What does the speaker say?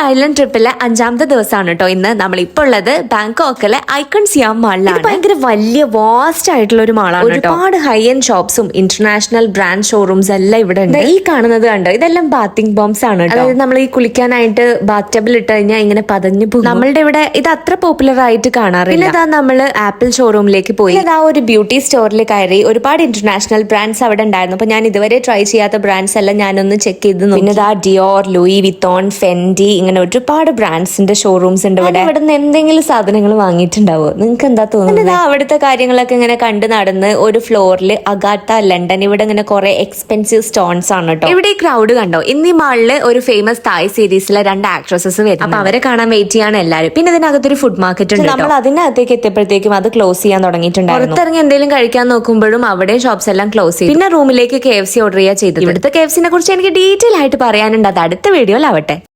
Thailand ട്രിപ്പിലെ അഞ്ചാമത്തെ ദിവസമാണ് കേട്ടോ ഇന്ന്. നമ്മൾ ഇപ്പോൾ ഉള്ളത് ബാങ്കോക്കിലെ ഐക്കൺ സിയാം മാളിലാണ്. ഭയങ്കര വലിയ വാസ്റ്റ് ആയിട്ടുള്ള ഒരു മാളാണ് ഒരുപാട് ഹൈ എൻഡ് ഷോപ്സും ഇന്റർനാഷണൽ ബ്രാൻഡ് ഷോറൂംസ് എല്ലാം ഇവിടെ ഉണ്ട്. ഈ കാണുന്നത് കണ്ടോ? ഇതെല്ലാം ബാത്തിങ് ബോംസ് ആണ് അതായത് നമ്മൾ ഈ കുളിക്കാനായിട്ട് ബാത്ത് ടബിൽ ഇട്ട് കഴിഞ്ഞാൽ ഇങ്ങനെ പതഞ്ഞു പോകും. നമ്മളുടെ ഇവിടെ ഇത് അത്ര പോപ്പുലർ ആയിട്ട് കാണാറില്ല. പിന്നെ ഇതാ നമ്മൾ ആപ്പിൾ ഷോറൂമിലേക്ക് പോയി. ഇതാ ഒരു ബ്യൂട്ടി സ്റ്റോറിൽ കയറി ഒരുപാട് ഇന്റർനാഷണൽ ബ്രാൻഡ്സ് അവിടെ ഉണ്ടായിരുന്നു. അപ്പൊ ഞാൻ ഇതുവരെ ട്രൈ ചെയ്യാത്ത ബ്രാൻഡ്സ് എല്ലാം ഞാനൊന്ന് ചെക്ക് ചെയ്ത്. പിന്നെ ഇതാ ഡിയോർ ലൂയി വിത്തോൺ ഫെൻഡി ഇങ്ങനെ ഒരുപാട് ബ്രാൻഡ്സിന്റെ ഷോറൂംസ് ഉണ്ട് ഇവിടെ. ഇവിടെ നിന്ന് എന്തെങ്കിലും സാധനങ്ങൾ വാങ്ങിയിട്ടുണ്ടാവോ? നിങ്ങൾക്ക് എന്താ തോന്നുന്നത് അവിടുത്തെ കാര്യങ്ങളൊക്കെ ഇങ്ങനെ കണ്ടു നടന്ന് ഒരു ഫ്ലോറിൽ അഗാട്ട ലണ്ടൻ ഇവിടെ ഇങ്ങനെ കുറെ എക്സ്പെൻസീവ് സ്റ്റോൺസ് ആണ് കേട്ടോ ഇവിടെ ഈ ക്രൗഡ് കണ്ടോ? ഇന്ന് ഈ മാളിൽ ഒരു ഫേമസ് തായ് സീരീസിലെ രണ്ട് ആക്ട്രസസ് വരും അപ്പൊ അവരെ കാണാൻ വെയിറ്റ് ചെയ്യാണ് എല്ലാവരും പിന്നെ ഇതിനകത്തൊരു ഫുഡ് മാർക്കറ്റ് ഉണ്ട് നമ്മൾ അതിനകത്തേക്ക് എത്തിയപ്പോഴത്തേക്കും അത് ക്ലോസ് ചെയ്യാൻ തുടങ്ങിയിട്ടുണ്ടായിരുന്നു. പുറത്തിറങ്ങി എന്തെങ്കിലും കഴിക്കാൻ നോക്കുമ്പോഴും അവിടെ ഷോപ്സ് എല്ലാം ക്ലോസ് ചെയ്തു. പിന്നെ റൂമിലേക്ക് കെ എഫ് സി ഓർഡർ ചെയ്യാ ചെയ്തു ഇവിടുത്തെ കെ എഫ് സിനെ കുറിച്ച് എനിക്ക് ഡീറ്റെയിൽ ആയിട്ട് പറയാനുണ്ട്. അത് അടുത്ത വീഡിയോയിലാവട്ടെ